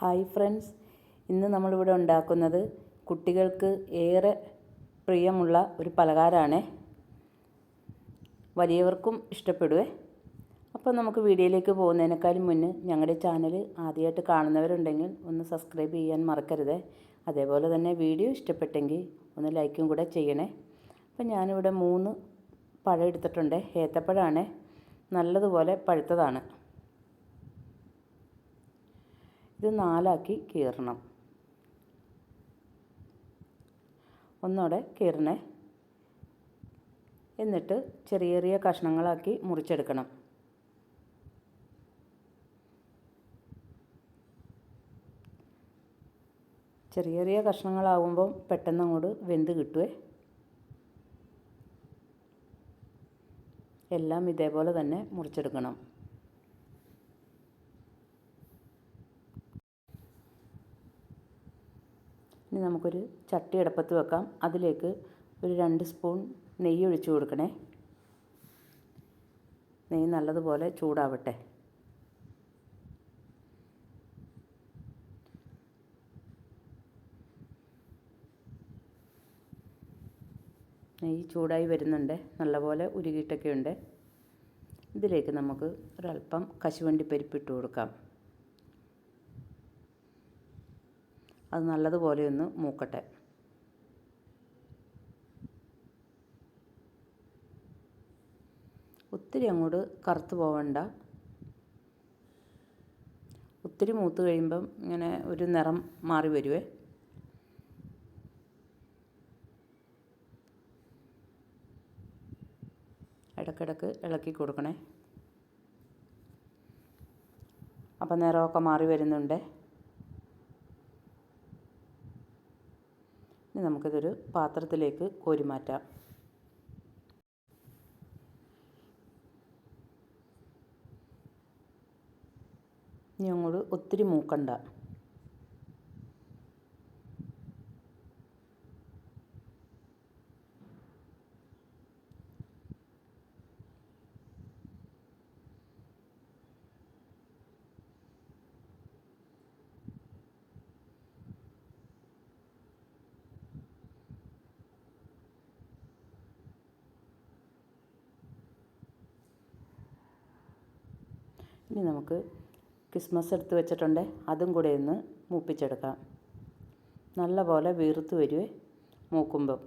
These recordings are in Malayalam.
Hi friends. ഇന്ന് നമ്മളിവിടെ ഉണ്ടാക്കുന്നത് കുട്ടികൾക്ക് ഏറെ പ്രിയമുള്ള ഒരു പലഹാരമാണ്. വലിയവർക്കും ഇഷ്ടപ്പെടുവേ. അപ്പോൾ നമുക്ക് വീഡിയോയിലേക്ക് പോകുന്നതിനേക്കാളും മുന്നേ ഞങ്ങളുടെ ചാനൽ ആദ്യമായിട്ട് കാണുന്നവരുണ്ടെങ്കിൽ ഒന്ന് സബ്സ്ക്രൈബ് ചെയ്യാൻ മറക്കരുത്. അതേപോലെ തന്നെ വീഡിയോ ഇഷ്ടപ്പെട്ടെങ്കിൽ ഒന്ന് ലൈക്കും കൂടെ ചെയ്യണേ. അപ്പം ഞാനിവിടെ മൂന്ന് പഴം എടുത്തിട്ടുണ്ട്. ഏത്തപ്പഴമാണ് നല്ലതുപോലെ പഴുത്തതാണ്. ഇത് നാലാക്കി കീറണം. ഒന്നോടെ കീറണേ. എന്നിട്ട് ചെറിയ ചെറിയ കഷ്ണങ്ങളാക്കി മുറിച്ചെടുക്കണം. ചെറിയ ചെറിയ കഷ്ണങ്ങളാവുമ്പം പെട്ടെന്ന് അങ്ങോട്ട് വെന്ത് കിട്ടുവേ. എല്ലാം ഇതേപോലെ തന്നെ മുറിച്ചെടുക്കണം. ഇനി നമുക്കൊരു ചട്ടി അടുപ്പത്ത് വെക്കാം. അതിലേക്ക് ഒരു രണ്ട് സ്പൂൺ നെയ്യ് ഒഴിച്ചു കൊടുക്കണേ. നെയ്യ് നല്ലതുപോലെ ചൂടാവട്ടെ. നെയ്യ് ചൂടായി വരുന്നുണ്ട്. നല്ലപോലെ ഉരുകിയിട്ടൊക്കെ ഉണ്ട് ഇതിലേക്ക് നമുക്ക് ഒരല്പം കശുവണ്ടി പരിപ്പിട്ട് കൊടുക്കാം. അത് നല്ലതുപോലെ ഒന്ന് മൂക്കട്ടെ. ഒത്തിരി അങ്ങോട്ട് കറുത്ത് പോവണ്ട. ഒത്തിരി മൂത്ത് കഴിയുമ്പം ഇങ്ങനെ ഒരു നിറം മാറി വരുവേ. ഇടക്കിടക്ക് ഇളക്കി കൊടുക്കണേ. അപ്പം നിറമൊക്കെ മാറി വരുന്നുണ്ട് ഇനി നമുക്കിതൊരു പാത്രത്തിലേക്ക് കോരി മാറ്റാം. ഇനി അങ്ങോട്ട് ഒത്തിരി മൂക്കണ്ട. ഇനി നമുക്ക് ക്രിസ്മസ് എടുത്ത് വെച്ചിട്ടുണ്ട്. അതും കൂടെ ഒന്ന് മൂപ്പിച്ചെടുക്കാം. നല്ല പോലെ വീർത്ത് വരുവേ മൂക്കുമ്പം.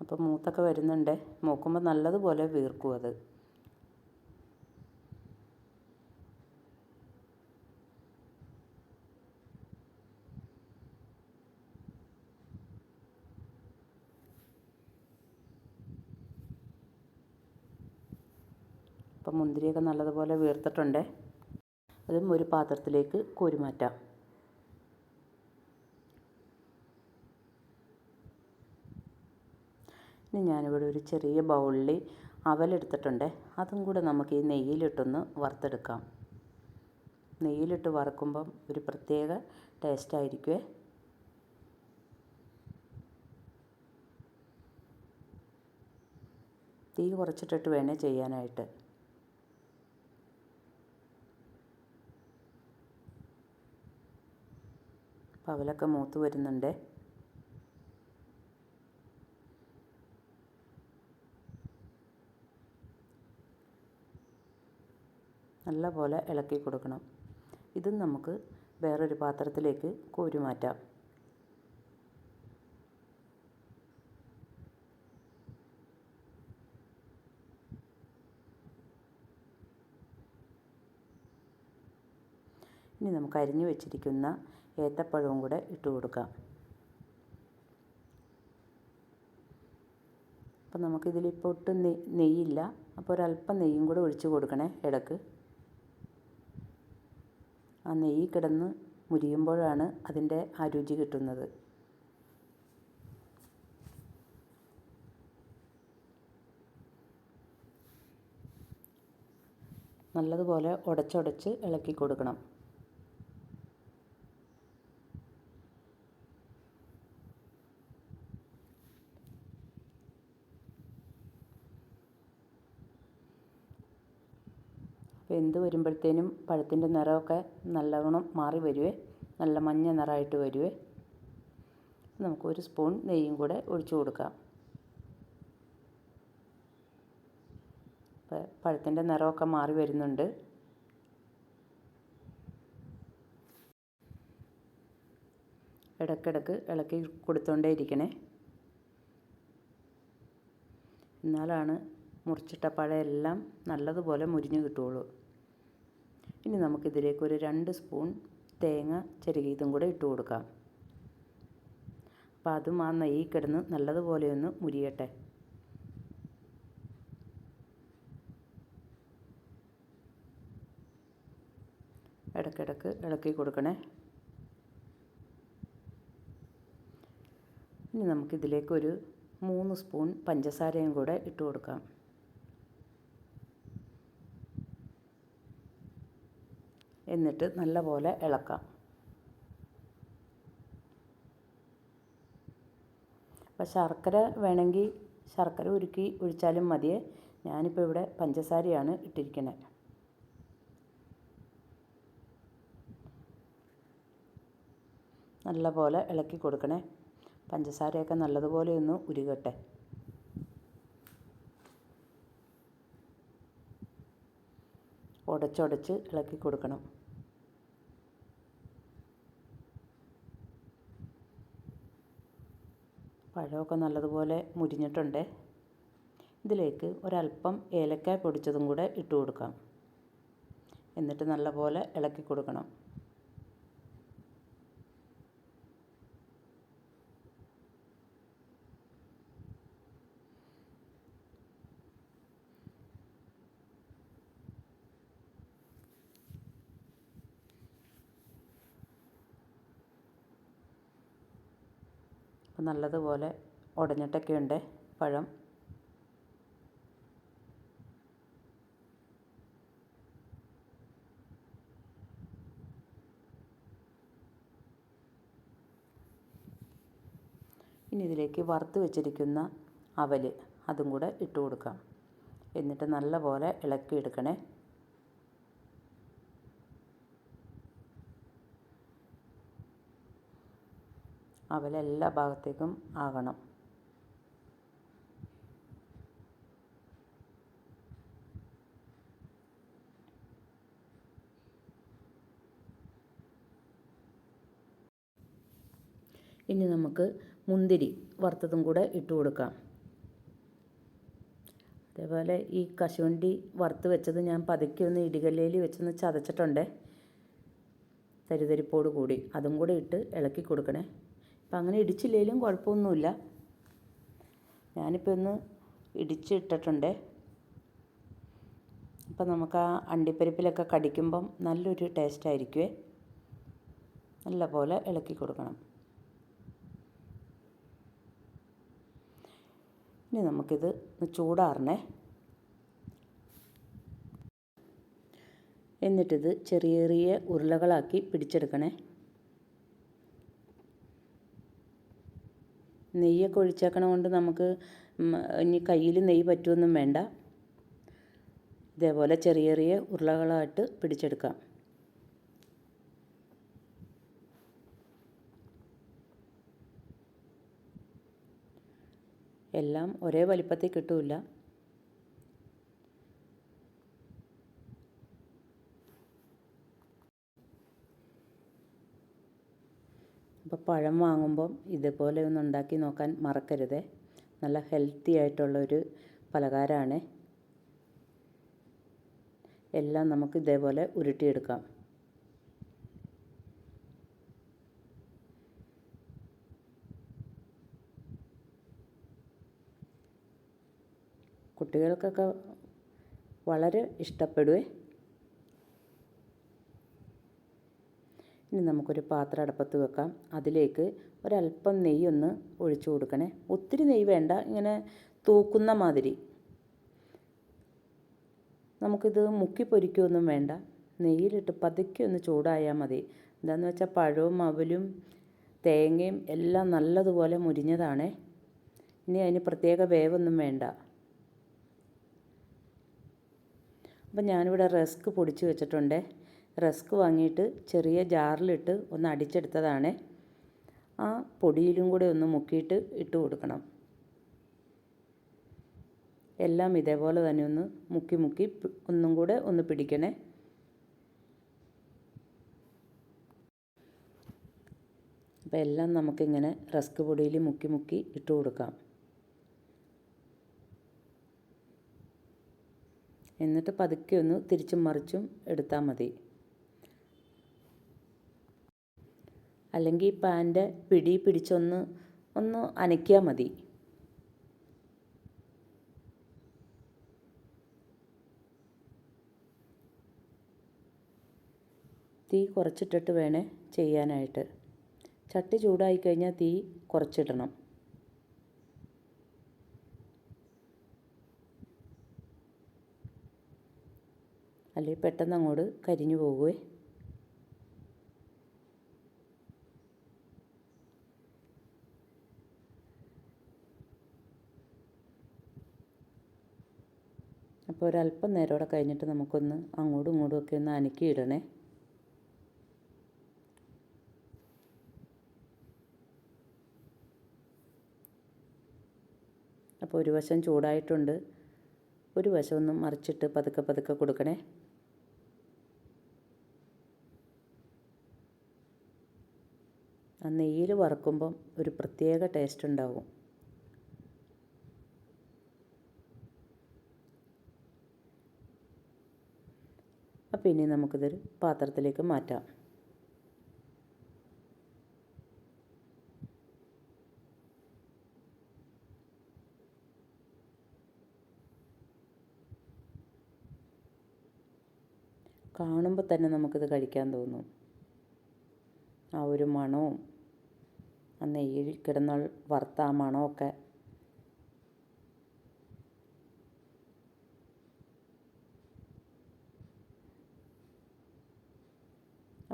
അപ്പം മൂത്തൊക്കെ വരുന്നുണ്ട്. മൂക്കുമ്പോൾ നല്ലതുപോലെ വീർക്കും അത് അപ്പം മുന്തിരിയൊക്കെ നല്ലതുപോലെ വീർത്തിട്ടുണ്ട്. അതും ഒരു പാത്രത്തിലേക്ക് കോരി മാറ്റാം ഇനി ഞാനിവിടെ ഒരു ചെറിയ ബൗളിൽ അവലെടുത്തിട്ടുണ്ട്. അതും കൂടെ നമുക്ക് ഈ നെയ്യിലിട്ടൊന്ന് വറുത്തെടുക്കാം. നെയ്യിലിട്ട് വറുക്കുമ്പം ഒരു പ്രത്യേക ടേസ്റ്റ് ആയിരിക്കുമേ തീ കുറച്ചിട്ടിട്ട് വേണേ ചെയ്യാനായിട്ട്. പവലൊക്കെ മൂത്ത് വരുന്നുണ്ട്. നല്ലപോലെ ഇളക്കി കൊടുക്കണം. ഇതും നമുക്ക് വേറൊരു പാത്രത്തിലേക്ക് കോരി മാറ്റാം. ഇനി നമുക്ക് അരിഞ്ഞു വെച്ചിരിക്കുന്ന ഏത്തപ്പഴവും കൂടെ ഇട്ട് കൊടുക്കാം. അപ്പം നമുക്കിതിലിപ്പോൾ ഒട്ടും നെയ് നെയ്യില്ല. അപ്പോൾ ഒരല്പം നെയ്യും കൂടെ ഒഴിച്ച് കൊടുക്കണേ ഇടയ്ക്ക്. ആ നെയ്യ് കിടന്ന് മുരിയുമ്പോഴാണ് അതിന്റെ ആ രുചി കിട്ടുന്നത്. നല്ലതുപോലെ ഉടച്ചുടച്ച് ഇളക്കി കൊടുക്കണം. വെന്ത് വരുമ്പോഴത്തേനും പഴത്തിന്റെ നിറമൊക്കെ നല്ലവണ്ണം മാറി വരുവേ. നല്ല മഞ്ഞ നിറമായിട്ട് വരുവേ. നമുക്ക് ഒരു സ്പൂൺ നെയ്യും കൂടെ ഒഴിച്ചു കൊടുക്കാം. പഴത്തിന്റെ നിറമൊക്കെ മാറി വരുന്നുണ്ട്. ഇടയ്ക്കിടയ്ക്ക് ഇളക്കി കൊടുത്തോണ്ടേ ഇരിക്കണേ. എന്നാലാണ് മുറിച്ചിട്ട പഴമെല്ലാം നല്ലതുപോലെ മുരിഞ്ഞു കിട്ടുകയുള്ളൂ. ഇനി നമുക്കിതിലേക്ക് ഒരു രണ്ട് സ്പൂൺ തേങ്ങ ചെറുകിയതും കൂടെ ഇട്ട് കൊടുക്കാം. അപ്പോൾ അതും ആ നെയ്യ് കിടന്ന് നല്ലതുപോലെ ഒന്ന് മുരിയട്ടെ. ഇടക്കിടക്ക് ഇളക്കി കൊടുക്കണേ. ഇനി നമുക്കിതിലേക്ക് ഒരു മൂന്ന് സ്പൂൺ പഞ്ചസാരയും കൂടെ ഇട്ട് കൊടുക്കാം. എന്നിട്ട് നല്ലപോലെ ഇളക്കാം. അപ്പോൾ ശർക്കര വേണമെങ്കിൽ ശർക്കര ഉരുക്കി ഒഴിച്ചാലും മതിയേ. ഞാനിപ്പോൾ ഇവിടെ പഞ്ചസാരയാണ് ഇട്ടിരിക്കുന്നത് നല്ലപോലെ ഇളക്കി കൊടുക്കണേ. പഞ്ചസാരയൊക്കെ നല്ലതുപോലെ ഒന്ന് ഉരുകട്ടെ. ഉടച്ചുടച്ച് ഇളക്കി കൊടുക്കണം. പഴമൊക്കെ നല്ലതുപോലെ മുരിഞ്ഞിട്ടുണ്ട്. ഇതിലേക്ക് ഒരല്പം ഏലക്കായ പൊടിച്ചതും കൂടെ ഇട്ട് കൊടുക്കാം. എന്നിട്ട് നല്ലപോലെ ഇളക്കി കൊടുക്കണം. അപ്പോൾ നല്ലതുപോലെ ഉടഞ്ഞിട്ടൊക്കെ ഉണ്ട് പഴം. ഇനി ഇതിലേക്ക് വറുത്ത് വെച്ചിരിക്കുന്ന അവൽ അതും കൂടെ ഇട്ട് കൊടുക്കാം. എന്നിട്ട് നല്ലപോലെ ഇളക്കിയെടുക്കണേ. അവൽ എല്ലാ ഭാഗത്തേക്കും ആകണം. ഇനി നമുക്ക് മുന്തിരി വറുത്തതും കൂടെ ഇട്ട് കൊടുക്കാം. അതേപോലെ ഈ കശുവണ്ടി വറുത്ത് വെച്ചത് ഞാൻ പതുക്കെ ഒന്ന് ഇടികല്ലേൽ വെച്ചൊന്ന് ചതച്ചിട്ടുണ്ട്. തരിതരിപ്പോട് കൂടി. അതും കൂടെ ഇട്ട് ഇളക്കി കൊടുക്കണേ. അപ്പം അങ്ങനെ ഇടിച്ചില്ലെങ്കിലും കുഴപ്പമൊന്നുമില്ല. ഞാനിപ്പോൾ ഒന്ന് ഇടിച്ചിട്ടിട്ടുണ്ട്. അപ്പം നമുക്ക് ആ അണ്ടിപ്പരിപ്പിലൊക്കെ കടിക്കുമ്പം നല്ലൊരു ടേസ്റ്റ് ആയിരിക്കുമേ നല്ല പോലെ ഇളക്കി കൊടുക്കണം. ഇനി നമുക്കിത് ചൂടാറണേ. എന്നിട്ടിത് ചെറിയ ചെറിയ ഉരുളകളാക്കി പിടിച്ചെടുക്കണേ. നെയ്യൊക്കെ ഒഴിച്ചേക്കണ കൊണ്ട് നമുക്ക് ഇനി കയ്യിൽ നെയ്യ് പറ്റുമൊന്നും വേണ്ട. ഇതേപോലെ ചെറിയ ചെറിയ ഉരുളകളായിട്ട് പിടിച്ചെടുക്കാം. എല്ലാം ഒരേ വലിപ്പത്തിൽ കിട്ടില്ല അപ്പോൾ പഴം വാങ്ങുമ്പം ഇതുപോലെ ഒന്ന് ഉണ്ടാക്കി നോക്കാൻ മറക്കരുത്. നല്ല ഹെൽത്തി ആയിട്ടുള്ളൊരു പലഹാരമാണ്. എല്ലാം നമുക്ക് ഇതേപോലെ ഉരുട്ടിയെടുക്കാം. കുട്ടികൾക്കൊക്കെ വളരെ ഇഷ്ടപ്പെടുവേ. ഇനി നമുക്കൊരു പാത്രം അടുപ്പത്ത് വെക്കാം. അതിലേക്ക് ഒരല്പം നെയ്യൊന്ന് ഒഴിച്ചു കൊടുക്കണേ. ഒത്തിരി നെയ്യ് വേണ്ട ഇങ്ങനെ തൂക്കുന്ന മാതിരി. നമുക്കിത് മുക്കി പൊരിക്കുകയൊന്നും വേണ്ട. നെയ്യിലിട്ട് പതുക്കെ ഒന്ന് ചൂടായാൽ മതി. എന്താണെന്ന് വെച്ചാൽ പഴവും അവലും തേങ്ങയും എല്ലാം നല്ലതുപോലെ മുരിഞ്ഞതാണേ. ഇനി അതിന് പ്രത്യേക വേവൊന്നും വേണ്ട. അപ്പം ഞാനിവിടെ റസ്ക് പൊടിച്ച് വെച്ചിട്ടുണ്ട്. റസ്ക് വാങ്ങിയിട്ട് ചെറിയ ജാറിലിട്ട് ഒന്ന് അടിച്ചെടുത്തതാണ്. ആ പൊടിയിലും കൂടെ ഒന്ന് മുക്കിയിട്ട് ഇട്ട് കൊടുക്കണം. എല്ലാം ഇതേപോലെ തന്നെ ഒന്ന് മുക്കി മുക്കി ഒന്നും കൂടെ ഒന്ന് പിടിക്കണേ. അപ്പോൾ എല്ലാം നമുക്കിങ്ങനെ റസ്ക് പൊടിയിൽ മുക്കി മുക്കി ഇട്ട് കൊടുക്കാം. എന്നിട്ട് പതുക്കെ ഒന്ന് തിരിച്ചും മറിച്ചും എടുത്താൽ മതി. അല്ലെങ്കിൽ പാന്റെ പിടി പിടിച്ചൊന്ന് ഒന്ന് അനക്കിയാൽ മതി. തീ കുറച്ചിട്ടിട്ട് വേണേ ചെയ്യാനായിട്ട്. ചട്ടി ചൂടായി കഴിഞ്ഞാൽ തീ കുറച്ചിടണം. അല്ലെങ്കിൽ പെട്ടെന്ന് അങ്ങോട്ട് കരിഞ്ഞു പോകുവേ അപ്പോൾ ഒരല്പം നേരം കൂടെ കഴിഞ്ഞിട്ട് നമുക്കൊന്ന് അങ്ങോട്ടും ഇങ്ങോട്ടും ഒക്കെ ഒന്ന് അനക്കി ഇടണേ. അപ്പോൾ ഒരു വശം ചൂടായിട്ടുണ്ട്. ഒരു വശം ഒന്ന് മറിച്ചിട്ട് പതുക്കെ പതുക്കെ കൊടുക്കണേ. ആ നെയ്യിൽ വറക്കുമ്പം ഒരു പ്രത്യേക ടേസ്റ്റ് ഉണ്ടാവും. അപ്പോൾ ഇനി നമുക്കിതൊരു പാത്രത്തിലേക്ക് മാറ്റാം. കാണുമ്പോൾ തന്നെ നമുക്കിത് കഴിക്കാൻ തോന്നും. ആ ഒരു മണവും ആ നെയ്യിൽ കിടന്ന വറുത്ത ആ മണമൊക്കെ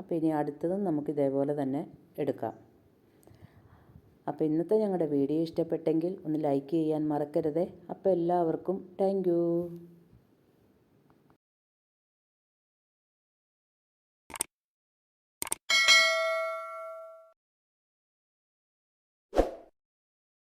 അപ്പോൾ ഇനി അടുത്തതും നമുക്ക് ഇതേപോലെ തന്നെ എടുക്കാം. അപ്പോൾ ഇന്നത്തെ ഞങ്ങളുടെ വീഡിയോ ഇഷ്ടപ്പെട്ടെങ്കിൽ ഒന്ന് ലൈക്ക് ചെയ്യാൻ മറക്കരുതേ. അപ്പോൾ എല്ലാവർക്കും താങ്ക്